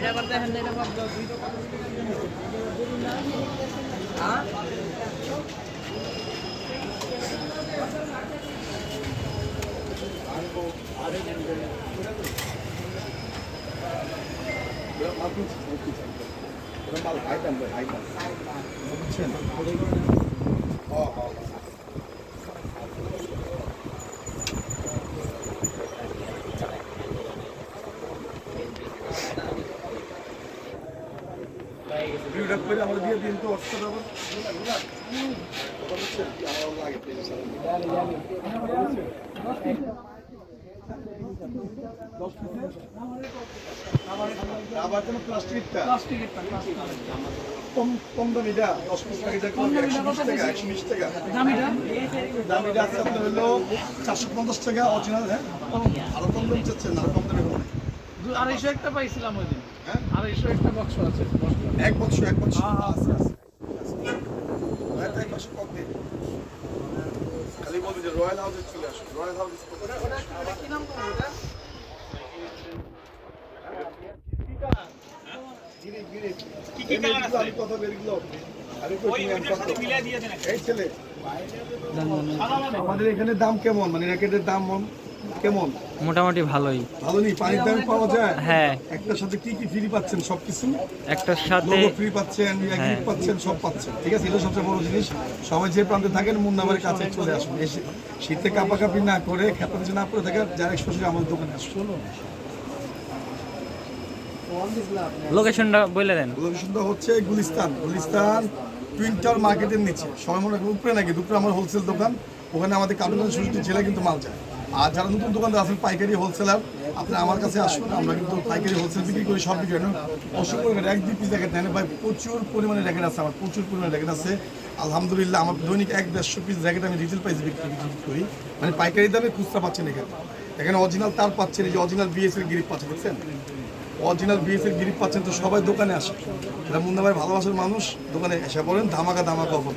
ভিডিওটা করে আমরা দিয়ে দিন তো অর্থ দেবো আবার বিশ টাকা একশো বিশ টাকা দামিটা? আছে আপনার হলো চারশো পঞ্চাশ টাকা অরিজিনাল হ্যাঁ? আরও কম দাম চাচ্ছেন আরও কম দামে দু- আড়াইশো একটা পাইছিলাম ওই দিন। আড়াইশো একটা বক্স আছে এক বছর এক বছর হ্যাঁ, হ্যাঁ। আছে, আছে। কম দিন। খালি বলবি যে রয়্যাল হাউসে চলে আসো রয়্যাল হাউস কি নাম ওটা? আমি কথা আমি আমাদের এখানে দাম কেমন? মানে র্যাকেটের দাম মন- কেমন? মোটামুটি ভালোই। ভালো নেই পানির দামে পাওয়া যায়? হ্যাঁ। একটার সাথে কি কি ফ্রি পাচ্ছেন সবকিছু? একটার সাথে ফ্রি পাচ্ছেন হ্যাঁ। গিফট পাচ্ছেন সব পাচ্ছেন। ঠিক আছে? এটা সবচেয়ে বড় জিনিস। সবাই যে প্রান্তে থাকেন মুন্নাবারের কাছে চলে আসুন। এসে শীতে কাপাকাপি না করে খেপা কিছু না করে থাকে যারা সরাসরি আমাদের দোকানে আসুন। লোকেশনটা বলে দেন। লোকেশনটা হচ্ছে গুলিস্তান। গুলিস্তান টুইন টাওয়ার মার্কেটের নিচে মনে করেন উপরে নাকি? দুপুরে আমার হোলসেল দোকান। ওখানে আমাদের কাটুনের ষষ্ঠী ছেলে কিন্তু মাল যায়। আর যারা নতুন দোকানদার আছেন, পাইকারি হোলসেলার আপনি আমার কাছে আসুন, আমরা কিন্তু পাইকারি হোলসেল বিক্রি করি, সব বিক্রি। অসংখ্য এক দুই পিস র্যাকেট নেন ভাই, প্রচুর পরিমাণে র্যাকেট আছে আমার, প্রচুর পরিমাণে র্যাকেট আছে। আলহামদুলিল্লাহ, আমার দৈনিক এক দেড়শো পিস র্যাকেট আমি রিটেল প্রাইসে বিক্রি করি মানে পাইকারি দামে খুচরা পাচ্ছেন এখানে। এখানে অরিজিনাল তার পাচ্ছেন, এই যে অরিজিনাল বিএসএল গিরিপ পাচ্ছেন দেখছেন? অরিজিনাল বিএফের গিরিপ পাচ্ছেন তো সবাই দোকানে আসে। এটা মুন্না ভালোবাসার মানুষ, দোকানে এসে পড়েন, ধামাকা ধামাকা পাবেন।